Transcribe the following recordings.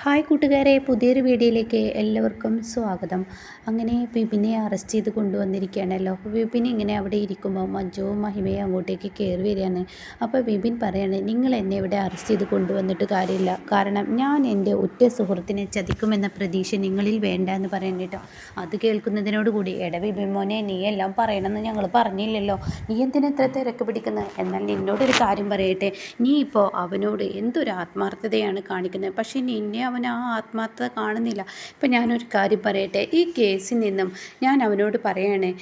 Hi കൂട്ടുകാരെ പുതിയൊരു വീഡിയോയിലേക്ക് എല്ലാവർക്കും സ്വാഗതം. അങ്ങനെ വിപിനെ അറസ്റ്റ് ചെയ്ത് കൊണ്ടുവന്നിരിക്കുകയാണല്ലോ. അപ്പോൾ വിപിൻ ഇങ്ങനെ അവിടെ ഇരിക്കുമ്പോൾ മഞ്ജുവും മഹിമയും അങ്ങോട്ടേക്ക് കയറി വരികയാണ്. അപ്പോൾ വിപിൻ പറയാണ് നിങ്ങൾ എന്നെ ഇവിടെ അറസ്റ്റ് ചെയ്ത് കൊണ്ടുവന്നിട്ട് കാര്യമില്ല. കാരണം ഞാൻ എന്റെ ഒറ്റ സുഹൃത്തിനെ ചതിക്കുമെന്ന പ്രതീക്ഷ നിങ്ങളിൽ വേണ്ട എന്ന് പറയണ്ടിട്ടോ അത് കേൾക്കുന്നതിനോട് കൂടി എട വിപിൻ മോനെ നീ എല്ലാം പറയണമെന്ന് ഞങ്ങൾ പറഞ്ഞില്ലല്ലോ. നീ എന്തിനാ ഇത്ര തിരക്ക് പിടിക്കുന്നത് എന്നാൽ നിന്നോടൊരു കാര്യം പറയട്ടെ. നീ ഇപ്പോൾ അവനോട് എന്തൊരു ആത്മാർത്ഥതയാണ് കാണിക്കുന്നത് പക്ഷേ നിന്നെ അവൻ ആ ആത്മാർത്ഥത കാണുന്നില്ല. ഇപ്പം ഞാനൊരു കാര്യം പറയട്ടെ. ഈ കേസിൽ നിന്നും ഞാൻ അവനോട് പറയണേ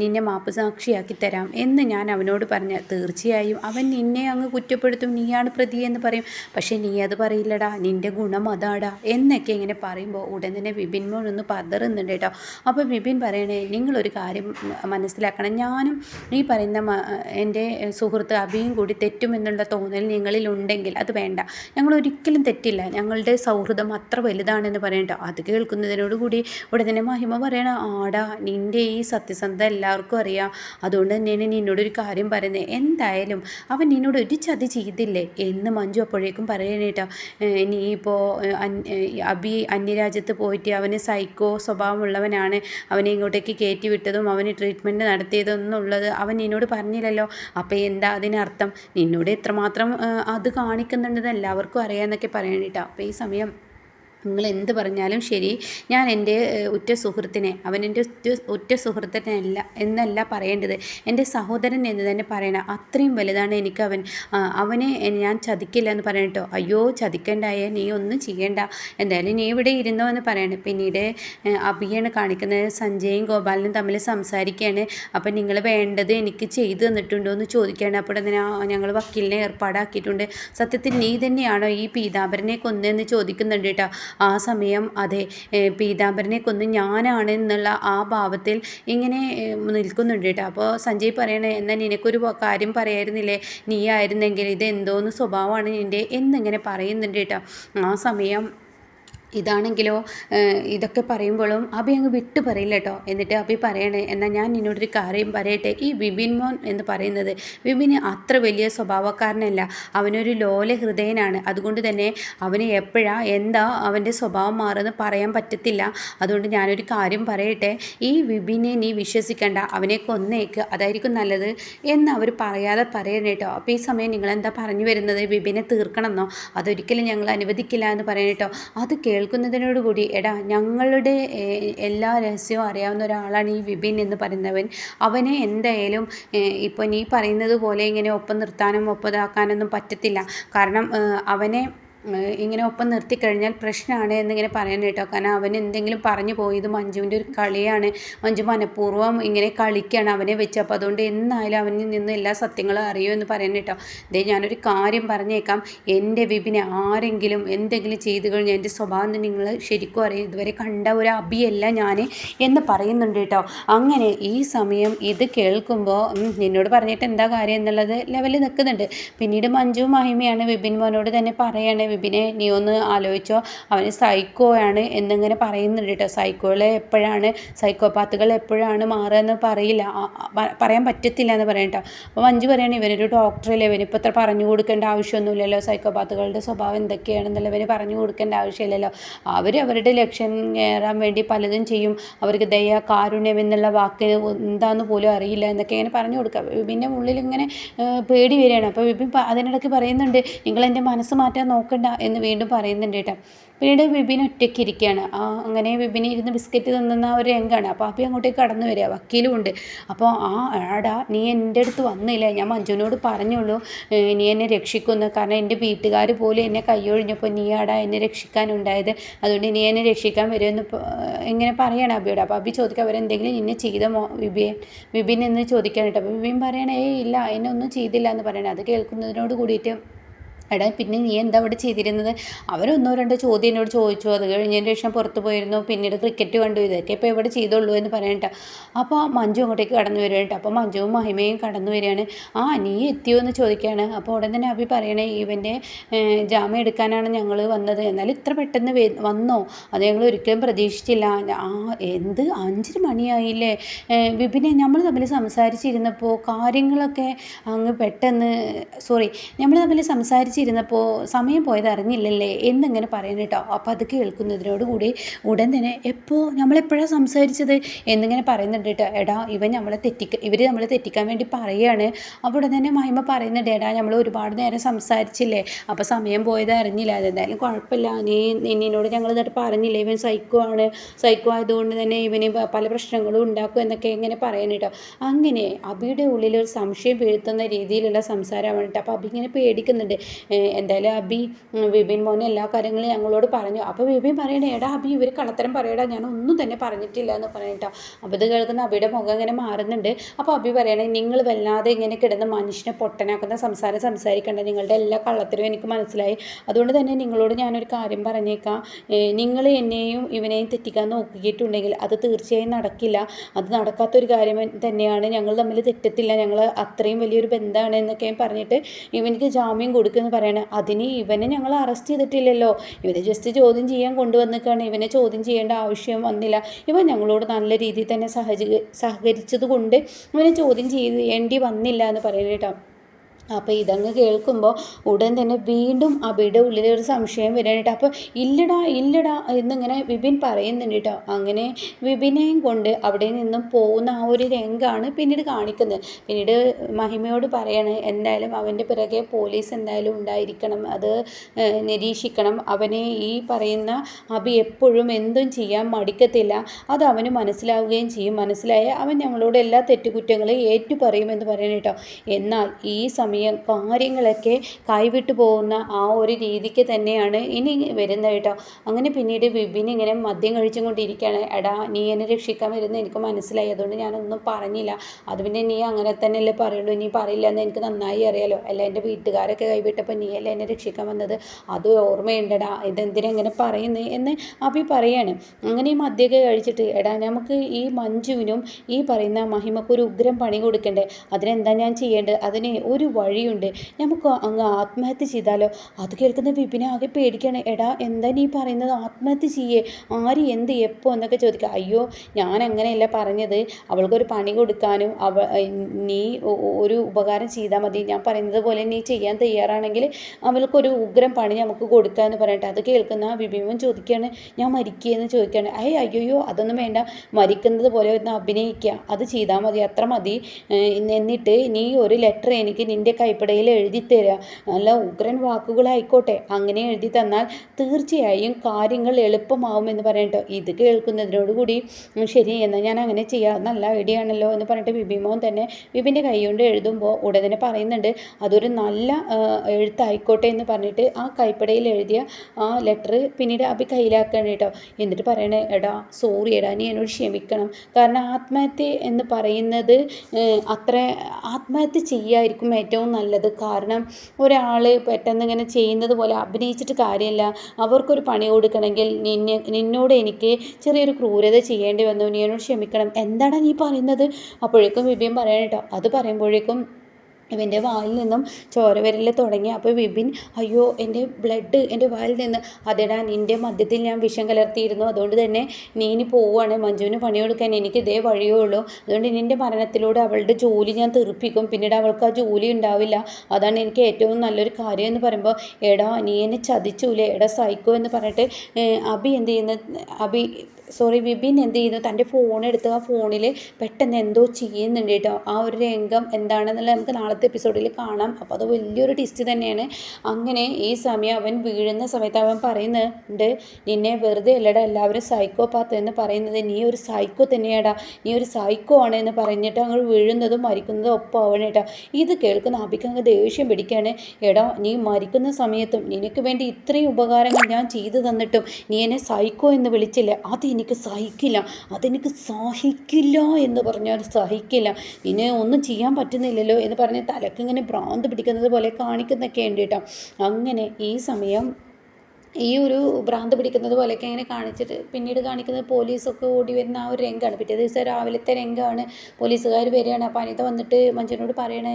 നിന്നെ മാപ്പ് സാക്ഷിയാക്കി തരാം എന്ന് ഞാൻ അവനോട് പറഞ്ഞ തീർച്ചയായും അവൻ നിന്നെ അങ്ങ് കുറ്റപ്പെടുത്തും. നീയാണ് പ്രതി എന്ന് പറയും. പക്ഷേ നീ അത് പറയില്ലടാ. നിന്റെ ഗുണം അതാടാ എന്നൊക്കെ ഇങ്ങനെ പറയുമ്പോൾ ഉടൻ തന്നെ വിപിൻ മോൻ ഒന്ന് പതറുന്നുണ്ട് കേട്ടോ. അപ്പോൾ വിപിൻ പറയണേ നിങ്ങളൊരു കാര്യം മനസ്സിലാക്കണം. ഞാനും ഈ പറയുന്ന എന്റെ സുഹൃത്ത് അഭിയും കൂടി തെറ്റുമെന്നുള്ള തോന്നൽ നിങ്ങളിൽ ഉണ്ടെങ്കിൽ അത് വേണ്ട. ഞങ്ങൾ ഒരിക്കലും തെറ്റില്ല. ഞങ്ങളുടെ സൗഹൃദം അത്ര വലുതാണെന്ന് പറയണ്ട. അത് കേൾക്കുന്നതിനോടുകൂടി ഇവിടെ തന്നെ മഹിമ പറയണ ആടാ നിന്റെ ഈ സത്യസന്ധത എല്ലാവർക്കും അറിയാം. അതുകൊണ്ട് തന്നെയാണ് നിന്നോടൊരു കാര്യം പറയുന്നത്. എന്തായാലും അവൻ നിന്നോട് ഒരു ചതി ചെയ്തില്ലേ? എന്ന് മഞ്ജു അപ്പോഴേക്കും പറയണേട്ടോ നീ ഇപ്പോൾ അബി അന്യരാജ്യത്ത് പോയിട്ട് അവന് സൈക്കോ സ്വഭാവമുള്ളവനാണ്. അവനെ ഇങ്ങോട്ടേക്ക് കയറ്റി വിട്ടതും അവന് ട്രീറ്റ്മെന്റ് നടത്തിയതെന്നുള്ളത് അവൻ നിന്നോട് പറഞ്ഞില്ലല്ലോ. അപ്പോൾ എന്താ അതിനർത്ഥം? നിന്നോട് എത്രമാത്രം അത് കാണിക്കുന്നുണ്ടെന്ന് എല്ലാവർക്കും അറിയാമെന്നൊക്കെ പറയണേട്ടോ അപ്പോൾ ഈ സമയം നിങ്ങൾ എന്ത് പറഞ്ഞാലും ശരി. ഞാൻ എന്റെ ഉറ്റ സുഹൃത്തിനെ അവൻ എന്റെ ഉറ്റ സുഹൃത്തിനല്ല എന്നല്ല പറയേണ്ടത്. എന്റെ സഹോദരൻ എന്ന് തന്നെ പറയണം അത്രയും വലുതാണ് എനിക്ക് അവൻ. അവനെ ഞാൻ ചതിക്കില്ല എന്ന് പറയണട്ടോ അയ്യോ ചതിക്കണ്ടായേ നീ ഒന്നും ചെയ്യണ്ട. എന്തായാലും നീ ഇവിടെ ഇരുന്നോ എന്ന് പറയണം. പിന്നീട് അഭിയാണ് കാണിക്കുന്നത് സഞ്ജയും ഗോപാലനും തമ്മിൽ സംസാരിക്കുകയാണ്. അപ്പം നിങ്ങൾ വേണ്ടത് എനിക്ക് ചെയ്തു തന്നിട്ടുണ്ടോ എന്ന് ചോദിക്കുകയാണ്. അപ്പോൾ ഞങ്ങൾ വക്കീലിനെ ഏർപ്പാടാക്കിയിട്ടുണ്ട്. സത്യത്തിൽ നീ തന്നെയാണോ ഈ പീതാംബരനെ കൊന്നെന്ന് ചോദിക്കുന്നുണ്ട് കേട്ടോ. ആ സമയം അതെ പീതാംബരനെ കൊന്ന് ഞാനാണ് എന്നുള്ള ആ ഭാവത്തിൽ ഇങ്ങനെ നിൽക്കുന്നുണ്ട് കേട്ടോ. അപ്പോൾ സഞ്ജയ് പറയണേ എന്നാൽ നിനക്കൊരു കാര്യം പറയായിരുന്നില്ലേ? നീ ആയിരുന്നെങ്കിൽ ഇത് എന്തോന്ന് സ്വഭാവമാണ് നിന്റെ എന്നിങ്ങനെ പറയുന്നുണ്ട് കേട്ടോ. ആ സമയം ഇതാണെങ്കിലോ ഇതൊക്കെ പറയുമ്പോഴും അബി അങ്ങ് വിട്ട് പറയില്ല കേട്ടോ എന്നിട്ട് അബി പറയണേ എന്നാൽ ഞാൻ നിന്നോടൊരു കാര്യം പറയട്ടെ. ഈ വിപിൻ മോൻ എന്ന് പറയുന്നത് വിപിന് അത്ര വലിയ സ്വഭാവക്കാരനല്ല. അവനൊരു ലോല ഹൃദയനാണ്. അതുകൊണ്ട് തന്നെ അവന് എപ്പോഴാ എന്താ അവന്റെ സ്വഭാവം മാറുമെന്ന് പറയാൻ പറ്റത്തില്ല. അതുകൊണ്ട് ഞാനൊരു കാര്യം പറയട്ടെ. ഈ വിപിനെ നീ വിശ്വസിക്കണ്ട. അവനെ കൊന്നേക്ക്. അതായിരിക്കും നല്ലത്. എന്ന് അവർ പറയാതെ പറയണേ കേട്ടോ അപ്പോൾ ഈ സമയം നിങ്ങളെന്താ പറഞ്ഞു വരുന്നത്? വിപിനെ തീർക്കണമെന്നോ? അതൊരിക്കലും ഞങ്ങൾ അനുവദിക്കില്ല എന്ന് പറയണേട്ടോ അത് കേൾ കേൾക്കുന്നതിനോടുകൂടി എടാ ഞങ്ങളുടെ എല്ലാ രഹസ്യവും അറിയാവുന്ന ഒരാളാണ് ഈ വിപിൻ എന്ന് പറയുന്നവൻ. അവനെ എന്തായാലും ഇപ്പോൾ നീ പറയുന്നത് പോലെ ഇങ്ങനെ ഒപ്പം നിർത്താനും ഒപ്പതാക്കാനൊന്നും പറ്റത്തില്ല. കാരണം അവനെ ഇങ്ങനെ ഒപ്പം നിർത്തിക്കഴിഞ്ഞാൽ പ്രശ്നമാണ് എന്നിങ്ങനെ പറയുന്നത് കേട്ടോ. കാരണം അവൻ എന്തെങ്കിലും പറഞ്ഞു പോയത് മഞ്ജുവിന്റെ ഒരു കളിയാണ്. മഞ്ജു മനഃപൂർവം ഇങ്ങനെ കളിക്കുകയാണ് അവനെ വെച്ച്. അപ്പോൾ അതുകൊണ്ട് എന്നായാലും അവനിൽ നിന്ന് എല്ലാ സത്യങ്ങളും അറിയുമെന്ന് പറയുന്നത് കേട്ടോ. ഇതേ ഞാനൊരു കാര്യം പറഞ്ഞേക്കാം. എന്റെ വിപിനെ ആരെങ്കിലും എന്തെങ്കിലും ചെയ്തു കഴിഞ്ഞാൽ എന്റെ സ്വഭാവം നിങ്ങൾ ശരിക്കും അറിയും. ഇതുവരെ കണ്ട ഒരു അഭിയല്ല ഞാൻ എന്ന് പറയുന്നുണ്ട് കേട്ടോ. അങ്ങനെ ഈ സമയം ഇത് കേൾക്കുമ്പോൾ നിന്നോട് പറഞ്ഞിട്ട് എന്താ കാര്യം എന്നുള്ളത് ലെവലിൽ നിൽക്കുന്നുണ്ട്. പിന്നീട് മഞ്ജു മഹിമയാണ് വിപിൻ മോനോട് തന്നെ പറയാണ്. വിപിനെ നീ ഒന്ന് ആലോചിച്ചോ. അവന് സൈക്കോയാണ് എന്നിങ്ങനെ പറയുന്നുണ്ട് കേട്ടോ. സൈക്കോകളെ എപ്പോഴാണ് സൈക്കോപാത്തുകൾ എപ്പോഴാണ് മാറുക എന്ന് പറയില്ല പറയാൻ പറ്റത്തില്ല എന്ന് പറയാം കേട്ടോ. അപ്പോൾ മഞ്ജു പറയുകയാണ് ഇവനൊരു ഡോക്ടറല്ലേ ഇവനിപ്പോൾ ഇത്ര പറഞ്ഞു കൊടുക്കേണ്ട ആവശ്യമൊന്നുമില്ലല്ലോ. സൈക്കോപാത്തുകളുടെ സ്വഭാവം എന്തൊക്കെയാണെന്നുള്ള ഇവന് പറഞ്ഞു കൊടുക്കേണ്ട ആവശ്യമില്ലല്ലോ. അവർ അവരുടെ ലക്ഷ്യം നേടാൻ വേണ്ടി പലതും ചെയ്യും. അവർക്ക് ദയ കാരുണ്യം എന്നുള്ള വാക്ക് എന്താണെന്ന് പോലും അറിയില്ല എന്നൊക്കെ ഇങ്ങനെ പറഞ്ഞു കൊടുക്കുക. വിപിന്റെ ഉള്ളിൽ ഇങ്ങനെ പേടി വരികയാണ്. അപ്പോൾ വിപിൻ അതിനിടയ്ക്ക് പറയുന്നുണ്ട് നിങ്ങൾ എന്റെ മനസ്സ് മാറ്റാൻ നോക്കണ്ട വേണ്ട എന്ന് വീണ്ടും പറയുന്നുണ്ട് കേട്ടോ. പിന്നീട് വിപിൻ ഒറ്റയ്ക്ക് ഇരിക്കുകയാണ് ആ അങ്ങനെ വിപിന് ഇരുന്ന് ബിസ്ക്കറ്റ് തിന്നുന്ന ഒരു രംഗമാണ് അപ്പോൾ അപ്പി അങ്ങോട്ടേക്ക് കടന്നു വരിക. വക്കീലും ഉണ്ട് അപ്പോൾ ആ ആടാ നീ എന്റെ അടുത്ത് വന്നില്ല? ഞാൻ മഞ്ജുവിനോട് പറഞ്ഞുള്ളൂ. നീ എന്നെ രക്ഷിക്കുന്നു. കാരണം എന്റെ വീട്ടുകാർ പോലും എന്നെ കൈയൊഴിഞ്ഞപ്പോൾ നീ ആടാ എന്നെ രക്ഷിക്കാനുണ്ടായത്. അതുകൊണ്ട് നീ എന്നെ രക്ഷിക്കാൻ വരുമെന്ന് ഇങ്ങനെ പറയണം അബിയോട്. അപ്പോൾ അബി ചോദിക്കുക അവരെന്തെങ്കിലും നിന്നെ ചെയ്ത മോ വിപിൻ എന്ന് ചോദിക്കാനായിട്ട് അപ്പോൾ വിപിൻ പറയണേ ഇല്ല എന്നെ ഒന്നും ചെയ്തില്ല എന്ന് പറയണേ. അത് കേൾക്കുന്നതിനോട് കൂടിയിട്ട് എടാ പിന്നെ നീ എന്താ അവിടെ ചെയ്തിരുന്നത്? അവരൊന്നോ രണ്ടോ ചോദ്യം എന്നോട് ചോദിച്ചു. അത് കഴിഞ്ഞതിന് ശേഷം പുറത്ത് പോയിരുന്നു. പിന്നീട് ക്രിക്കറ്റ് കണ്ടു. ഇതൊക്കെ ഇപ്പോൾ എവിടെ ചെയ്തുള്ളൂ എന്ന് പറയണ്ട അപ്പോൾ മഞ്ജു അങ്ങോട്ടേക്ക് കടന്നു വരികയാണ് അപ്പോൾ മഞ്ജുവും മഹിമയും കടന്നു വരികയാണ്. ആ നീ എത്തിയോ എന്ന് ചോദിക്കുകയാണ്. അപ്പോൾ ഉടൻ തന്നെ അഭി പറയണേ ഇവന്റെ ജാമ്യം എടുക്കാനാണ് ഞങ്ങൾ വന്നത്. എന്നാൽ ഇത്ര പെട്ടെന്ന് വന്നോ? അത് ഞങ്ങൾ ഒരിക്കലും പ്രതീക്ഷിച്ചില്ല. ആ എന്ത്? അഞ്ചര മണിയായില്ലേ? വിപിനെ നമ്മൾ തമ്മിൽ സംസാരിച്ചിരുന്നപ്പോൾ കാര്യങ്ങളൊക്കെ അങ്ങ് പെട്ടെന്ന് സോറി നമ്മൾ തമ്മിൽ സംസാരിച്ച് അരച്ചിരുന്നപ്പോൾ സമയം പോയത് അറിഞ്ഞില്ലല്ലേ എന്നിങ്ങനെ പറയണം കേട്ടോ. അപ്പോൾ അത് കേൾക്കുന്നതിനോട് കൂടി ഉടൻ തന്നെ എപ്പോൾ നമ്മളെപ്പോഴാണ് സംസാരിച്ചത് എന്നിങ്ങനെ പറയുന്നുണ്ട് കേട്ടോ. എടാ ഇവ നമ്മളെ തെറ്റിക്ക ഇവർ നമ്മളെ തെറ്റിക്കാൻ വേണ്ടി പറയുകയാണ്. അപ്പോൾ ഉടൻ തന്നെ മഹിമ പറയുന്നുണ്ട് എടാ നമ്മൾ ഒരുപാട് നേരം സംസാരിച്ചില്ലേ? അപ്പോൾ സമയം പോയത് അറിഞ്ഞില്ല. അതെന്തായാലും കുഴപ്പമില്ല. നീ നിന്നോട് ഞങ്ങൾ എന്നിട്ട് പറഞ്ഞില്ലേ? ഇവൻ സൈക്കോ ആണ് സൈക്കോ ആയതുകൊണ്ട് തന്നെ ഇവന് പല പ്രശ്നങ്ങളും ഉണ്ടാക്കും എന്നൊക്കെ ഇങ്ങനെ പറയണം കേട്ടോ. അങ്ങനെ അബിയുടെ ഉള്ളിൽ ഒരു സംശയം വീഴ്ത്തുന്ന രീതിയിലുള്ള സംസാരമാണ് കേട്ടോ. അപ്പോൾ അബി ഇങ്ങനെ പേടിക്കുന്നുണ്ട്. എന്തായാലും അബി വിപിൻ മോനെ എല്ലാ കാര്യങ്ങളും ഞങ്ങളോട് പറഞ്ഞു. അപ്പോൾ വിപിൻ പറയണേ ഏടാ അബി ഇവർ കള്ളത്തരം പറയടാ ഞാൻ ഒന്നും തന്നെ പറഞ്ഞിട്ടില്ല എന്ന് പറഞ്ഞിട്ടോ അപ്പോൾ ഇത് കേൾക്കുന്ന അബിയുടെ മുഖം ഇങ്ങനെ മാറുന്നുണ്ട്. അപ്പോൾ അബി പറയണേ നിങ്ങൾ വല്ലാതെ ഇങ്ങനെ കിടന്ന് മനുഷ്യനെ പൊട്ടനാക്കുന്ന സംസാരം സംസാരിക്കേണ്ട. നിങ്ങളുടെ എല്ലാ കള്ളത്തരവും എനിക്ക് മനസ്സിലായി. അതുകൊണ്ട് തന്നെ നിങ്ങളോട് ഞാനൊരു കാര്യം പറഞ്ഞേക്കാം. നിങ്ങൾ എന്നെയും ഇവനെയും തെറ്റിക്കാൻ നോക്കിയിട്ടുണ്ടെങ്കിൽ അത് തീർച്ചയായും നടക്കില്ല. അത് നടക്കാത്തൊരു കാര്യം തന്നെയാണ്. ഞങ്ങൾ തമ്മിൽ തെറ്റത്തില്ല. ഞങ്ങൾ അത്രയും വലിയൊരു ബന്ധമാണ് എന്നൊക്കെ പറഞ്ഞിട്ട് ഇവനിക്ക് ജാമ്യം കൊടുക്കുമെന്ന് പറയണേ അതിന് ഇവനെ ഞങ്ങൾ അറസ്റ്റ് ചെയ്തിട്ടില്ലല്ലോ. ഇവനെ ജസ്റ്റ് ചോദ്യം ചെയ്യാൻ കൊണ്ടുവന്നിക്കാണ്. ഇവനെ ചോദ്യം ചെയ്യേണ്ട ആവശ്യം വന്നില്ല. ഇവൻ ഞങ്ങളോട് നല്ല രീതിയിൽ തന്നെ സഹജ സഹകരിച്ചത് കൊണ്ട് ഇവനെ ചോദ്യം ചെയ്യേണ്ടി വന്നില്ല എന്ന് പറയുന്നത് അപ്പോൾ ഇതങ്ങ് കേൾക്കുമ്പോൾ ഉടൻ തന്നെ വീണ്ടും അബിയുടെ ഉള്ളിൽ ഒരു സംശയം വരാനായിട്ട് അപ്പോൾ ഇല്ലടാ ഇല്ലടാ എന്നിങ്ങനെ വിപിൻ പറയുന്നുണ്ട് കേട്ടോ അങ്ങനെ വിപിനെയും കൊണ്ട് അവിടെ നിന്നും പോകുന്ന ആ ഒരു രംഗമാണ് പിന്നീട് കാണിക്കുന്നത്. പിന്നീട് മഹിമയോട് പറയാണ് എന്തായാലും അവന്റെ പിറകെ പോലീസ് എന്തായാലും ഉണ്ടായിരിക്കണം. അത് നിരീക്ഷിക്കണം. അവനെ ഈ പറയുന്ന അബി എപ്പോഴും എന്തും ചെയ്യാൻ മടിക്കത്തില്ല. അത് അവന് മനസ്സിലാവുകയും ചെയ്യും. മനസ്സിലായ അവൻ ഞങ്ങളോട് എല്ലാ തെറ്റുകുറ്റങ്ങളും ഏറ്റു പറയുമെന്ന് പറയണം കേട്ടോ എന്നാൽ ഈ സമയം സമയം കാര്യങ്ങളൊക്കെ കൈവിട്ടു പോകുന്ന ആ ഒരു രീതിക്ക് തന്നെയാണ് ഇനി വരുന്നത് കേട്ടോ. അങ്ങനെ പിന്നീട് വിപിൻ ഇങ്ങനെ മദ്യം കഴിച്ചും കൊണ്ടിരിക്കുകയാണ് എടാ നീ എന്നെ രക്ഷിക്കാൻ വരുന്നത് എനിക്ക് മനസ്സിലായി. അതുകൊണ്ട് ഞാനൊന്നും പറഞ്ഞില്ല. അത് പിന്നെ നീ അങ്ങനെ തന്നെയല്ലേ പറയുള്ളൂ. നീ പറയില്ല എന്ന് എനിക്ക് നന്നായി അറിയാലോ. അല്ല എന്റെ വീട്ടുകാരൊക്കെ കൈവിട്ടപ്പോൾ നീ അല്ലേ എന്നെ രക്ഷിക്കാൻ വന്നത്? അത് ഓർമ്മയുണ്ടടാ. ഇതെന്തിനെങ്ങനെ പറയുന്നത് എന്ന് അഭി പറയാണ്. അങ്ങനെ ഈ മദ്യമൊക്കെ കഴിച്ചിട്ട് എടാ നമുക്ക് ഈ മഞ്ജുവിനും ഈ പറയുന്ന മഹിമക്കൊരു ഉഗ്രം പണി കൊടുക്കണ്ടേ? അതിനെന്താ ഞാൻ ചെയ്യേണ്ടത്? അതിന് ഒരു വഴിയുണ്ട്. നമുക്ക് അങ്ങ് ആത്മഹത്യ ചെയ്താലോ? അത് കേൾക്കുന്ന വിപിനെ ആകെ പേടിക്കാണ് എടാ എന്താ നീ പറയുന്നത്? ആത്മഹത്യ ചെയ്യേ. ആര് എന്ത് എപ്പോൾ എന്നൊക്കെ ചോദിക്കുക. അയ്യോ ഞാൻ അങ്ങനെയല്ല പറഞ്ഞത്. അവൾക്കൊരു പണി കൊടുക്കാനും അവ നീ ഒരു ഉപകാരം ചെയ്താൽ മതി. ഞാൻ പറയുന്നത് പോലെ നീ ചെയ്യാൻ തയ്യാറാണെങ്കിൽ അവൾക്കൊരു ഉഗ്രം പണി നമുക്ക് കൊടുക്കാമെന്ന് പറയട്ടെ. അത് കേൾക്കുന്ന വിപിമൻ ചോദിക്കുകയാണ്. ഞാൻ മരിക്കുകയെന്ന് ചോദിക്കുകയാണ്. അയ്യ അയ്യോ അതൊന്നും വേണ്ട. മരിക്കുന്നത് പോലെ ഒന്ന് അഭിനയിക്കുക. അത് ചെയ്താൽ മതി. അത്ര മതി. എന്നിട്ട് നീ ഒരു ലെറ്റർ എനിക്ക് നിന്റെ കൈപ്പടയിൽ എഴുതി തരിക നല്ല ഉഗ്രൻ വാക്കുകളായിക്കോട്ടെ. അങ്ങനെ എഴുതി തന്നാൽ തീർച്ചയായും കാര്യങ്ങൾ എളുപ്പമാവുമെന്ന് പറയട്ടോ. ഇത് കേൾക്കുന്നതിനോടുകൂടി ശരി എന്നാൽ ഞാൻ അങ്ങനെ ചെയ്യാം. നല്ല ഐഡിയ ആണല്ലോ എന്ന് പറഞ്ഞിട്ട് ബിബിമോൻ തന്നെ ബിബിന്റെ കൈ കൊണ്ട് എഴുതുമ്പോൾ ഉടനെ പറയുന്നുണ്ട് അതൊരു നല്ല എഴുത്തായിക്കോട്ടെ എന്ന് പറഞ്ഞിട്ട് ആ കൈപ്പടയിൽ എഴുതിയ ആ ലെറ്റർ പിന്നീട് അഭി കയ്യിലാക്കണം കേട്ടോ. എന്നിട്ട് പറയണേ എടാ സോറി എടാ നീ എന്നോട് ക്ഷമിക്കണം. കാരണം ആത്മഹത്യ എന്ന് പറയുന്നത് അത്ര ആത്മഹത്യ ചെയ്യായിരിക്കും ഏറ്റവും നല്ലത്. കാരണം ഒരാൾ പെട്ടെന്ന് ഇങ്ങനെ ചെയ്യുന്നത് പോലെ അഭിനയിച്ചിട്ട് കാര്യമില്ല അവർക്കൊരു പണി കൊടുക്കണമെങ്കിൽ നിന്നെ നിന്നോട് എനിക്ക് ചെറിയൊരു ക്രൂരത ചെയ്യേണ്ടി വന്നു. നീ എന്നോട് ക്ഷമിക്കണം. എന്താണ് നീ പറയുന്നത്? അപ്പോഴേക്കും വിപിൻ പറയണം കേട്ടോ. അത് പറയുമ്പോഴേക്കും ഇവന്റെ വായിൽ നിന്നും ചോര വരൽ തുടങ്ങി. അപ്പോൾ വിപിൻ അയ്യോ എന്റെ ബ്ലഡ് എന്റെ വായിൽ നിന്ന്. അതെടാ നിന്റെ മദ്യത്തിൽ ഞാൻ വിഷം കലർത്തിയിരുന്നു. അതുകൊണ്ട് തന്നെ നീ ഇനി പോവുകയാണ്. മഞ്ജുവിന് പണിയെടുക്കാൻ എനിക്ക് ഇതേ വഴിയേ ഉള്ളൂ. അതുകൊണ്ട് നിന്റെ മരണത്തിലൂടെ അവളുടെ ജോലി ഞാൻ തീർപ്പിക്കും പിന്നീട് അവൾക്ക് ആ ജോലി ഉണ്ടാവില്ല. അതാണ് എനിക്ക് ഏറ്റവും നല്ലൊരു കാര്യം എന്ന് പറയുമ്പോൾ എടാ നീ എന്നെ ചതിച്ചൂലേ? എടാ സൈക്കോ എന്ന് പറഞ്ഞിട്ട് അബി എന്ത് ചെയ്യുന്ന അബി സോറി വിപിൻ എന്ത് ചെയ്യുന്നു തന്റെ ഫോൺ എടുത്ത് ആ ഫോണിൽ പെട്ടെന്ന് എന്തോ ചെയ്യുന്നുണ്ട് കേട്ടോ. ആ ഒരു രംഗം എന്താണെന്നുള്ളത് നമുക്ക് നാളത്തെ എപ്പിസോഡിൽ കാണാം. അപ്പോൾ അത് വലിയൊരു ടിസ്റ്റ് തന്നെയാണ്. അങ്ങനെ ഈ സമയം അവൻ വീഴുന്ന സമയത്ത് അവൻ പറയുന്നുണ്ട് നിന്നെ വെറുതെ അല്ലടാ എല്ലാവരും സൈക്കോ പാത്ത് എന്ന് പറയുന്നത്. നീ ഒരു സൈക്കോ തന്നെയാടാ. നീ ഒരു സൈക്കോ ആണ് എന്ന് പറഞ്ഞിട്ട് അങ്ങ് വീഴുന്നതും മരിക്കുന്നതും ഒപ്പമാവണം കേട്ടോ. ഇത് കേൾക്കുന്ന അബിക്ക് അങ്ങ് ദേഷ്യം പിടിക്കുകയാണ് എടാ നീ മരിക്കുന്ന സമയത്തും നിനക്ക് വേണ്ടി ഇത്രയും ഉപകാരങ്ങൾ ഞാൻ ചെയ്തു തന്നിട്ടും നീ എന്നെ സൈക്കോ എന്ന് വിളിച്ചില്ലേ. അത് സഹിക്കില്ല അതെനിക്ക് സഹിക്കില്ല എന്ന് പറഞ്ഞാൽ സഹിക്കില്ല. ഇനി ഒന്നും ചെയ്യാൻ പറ്റുന്നില്ലല്ലോ എന്ന് പറഞ്ഞ് തലക്കിങ്ങനെ ഭ്രാന്ത് പിടിക്കുന്നത് പോലെ കാണിക്കുന്നൊക്കെ ഉണ്ട് കേട്ടോ. അങ്ങനെ ഈ സമയം ഈ ഒരു ഭ്രാന്ത് പിടിക്കുന്നത് പോലെയൊക്കെ ഇങ്ങനെ കാണിച്ചിട്ട് പിന്നീട് കാണിക്കുന്നത് പോലീസൊക്കെ ഓടി വരുന്ന ആ ഒരു രംഗമാണ് പിറ്റേ ദിവസം രാവിലത്തെ രംഗമാണ് പോലീസുകാർ വരികയാണ്. അപ്പോൾ അനിത വന്നിട്ട് മഞ്ജുവിനോട് പറയണേ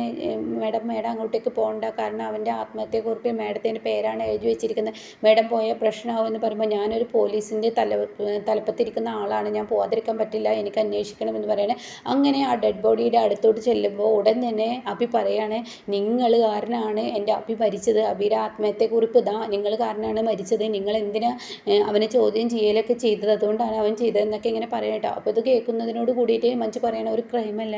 മേഡം മേഡം അങ്ങോട്ടേക്ക് പോകണ്ട. കാരണം അവന്റെ ആത്മഹത്യയെക്കുറിച്ച് മേഡത്തിന്റെ പേരാണ് എഴുതി വെച്ചിരിക്കുന്നത്. മേഡം പോയാൽ പ്രശ്നമാവുമെന്ന് പറയുമ്പോൾ ഞാനൊരു പോലീസിന്റെ തല തലപ്പത്തിരിക്കുന്ന ആളാണ്. ഞാൻ പോകാതിരിക്കാൻ പറ്റില്ല. എനിക്ക് അന്വേഷിക്കണമെന്ന് പറയണേ. അങ്ങനെ ആ ഡെഡ് ബോഡിയുടെ അടുത്തോട്ട് ചെല്ലുമ്പോൾ ഉടൻ തന്നെ അഭി പറയാണ് നിങ്ങൾ കാരണമാണ് എന്റെ അഭി മരിച്ചത് അഭിയുടെ ആത്മഹത്യക്കുറിപ്പ് ഇതാ നിങ്ങൾ കാരണമാണ് മരിച്ചത്. നിങ്ങൾ എന്തിനാ അവനെ ചോദ്യം ചെയ്യലൊക്കെ ചെയ്തത്? അതുകൊണ്ടാണ് അവൻ ചെയ്തതെന്നൊക്കെ ഇങ്ങനെ പറയട്ടോ അപ്പോൾ ഇത് കേൾക്കുന്നതിനോട് കൂടിയിട്ട് മഞ്ജു പറയണ ഒരു ക്രൈമല്ല.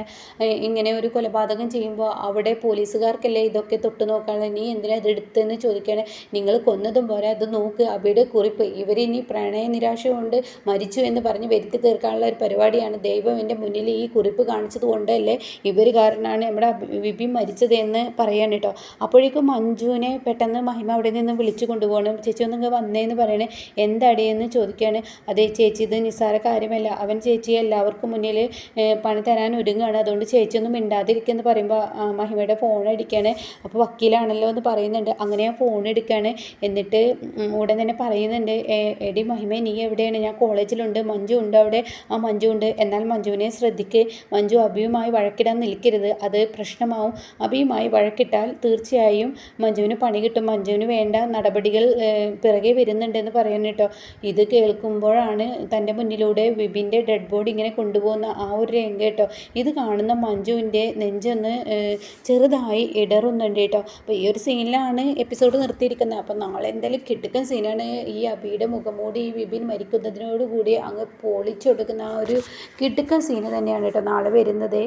ഇങ്ങനെ ഒരു കൊലപാതകം ചെയ്യുമ്പോൾ അവിടെ പോലീസുകാർക്കല്ലേ ഇതൊക്കെ തൊട്ട് നോക്കാനുള്ളത് നീ എന്തിനാ ഇത് എടുത്തതെന്ന് ചോദിക്കുകയാണ് നിങ്ങൾ കൊന്നതും പോരാ അത് നോക്ക്. അവിടെ കുറിപ്പ്. ഇവരിനി പ്രണയ നിരാശ കൊണ്ട് മരിച്ചു എന്ന് പറഞ്ഞ് വരുത്തി തീർക്കാനുള്ള ഒരു പരിപാടിയാണ്. ദൈവം എന്റെ മുന്നിൽ ഈ കുറിപ്പ് കാണിച്ചത് കൊണ്ടല്ലേ ഇവർ കാരണമാണ് നമ്മുടെ വിപി മരിച്ചത് എന്ന് പറയാൻ കേട്ടോ അപ്പോഴേക്കും മഞ്ജുവിനെ പെട്ടെന്ന് മഹിമ അവിടെ നിന്ന് വിളിച്ചു കൊണ്ടുപോകണം. ചേച്ചി ഒന്ന് ഇങ്ങ് വന്നേന്ന് പറയണേ. എന്തടിയെന്ന് ചോദിക്കുകയാണ് അതേ ചേച്ചി ഇത് നിസ്സാര കാര്യമല്ല. അവൻ ചേച്ചി എല്ലാവർക്കും മുന്നിൽ പണി തരാൻ ഒരുങ്ങുകയാണ് അതുകൊണ്ട് ചേച്ചി ഒന്നും മിണ്ടാതിരിക്കുമെന്ന് പറയുമ്പോൾ മഹിമയുടെ ഫോൺ അടിക്കുകയാണ് അപ്പോൾ വക്കീലാണല്ലോ എന്ന് പറയുന്നുണ്ട്. അങ്ങനെ ഞാൻ ഫോൺ എടുക്കുകയാണ് എന്നിട്ട് ഉടൻ തന്നെ പറയുന്നുണ്ട് എടി മഹിമ നീ എവിടെയാണ്? ഞാൻ കോളേജിലുണ്ട്. മഞ്ജു ഉണ്ട് അവിടെ. ആ മഞ്ജു ഉണ്ട്. എന്നാൽ മഞ്ജുവിനെ ശ്രദ്ധിക്ക്. മഞ്ജു അഭിയുമായി വഴക്കിടാൻ നിൽക്കരുത്. അത് പ്രശ്നമാവും. അഭിയുമായി വഴക്കിട്ടാൽ തീർച്ചയായും മഞ്ജുവിന് പണി കിട്ടും. മഞ്ജുവിന് വേണ്ട നടപടികൾ പിറകെ വരുന്നുണ്ടെന്ന് പറയുന്നു കേട്ടോ. ഇത് കേൾക്കുമ്പോഴാണ് തന്റെ മുന്നിലൂടെ വിപിന്റെ ഡെഡ് ബോഡി ഇങ്ങനെ കൊണ്ടുപോകുന്ന ആ ഒരു രംഗം കേട്ടോ. ഇത് കാണുന്ന മഞ്ജുവിന്റെ നെഞ്ചൊന്ന് ചെറുതായി ഇടറുന്നുണ്ട് കേട്ടോ. അപ്പോൾ ഈ ഒരു സീനിലാണ് എപ്പിസോഡ് നിർത്തിയിരിക്കുന്നത്. അപ്പോൾ നാളെ എന്തായാലും കിട്ടുക്കൻ സീനാണ് ഈ അബിയുടെ മുഖംമൂടി ഈ വിപിൻ മരിക്കുന്നതിനോടുകൂടി അങ്ങ് പൊളിച്ചൊടുക്കുന്ന ആ ഒരു കിടുക്കൻ സീന് തന്നെയാണ് കേട്ടോ നാളെ വരുന്നത്.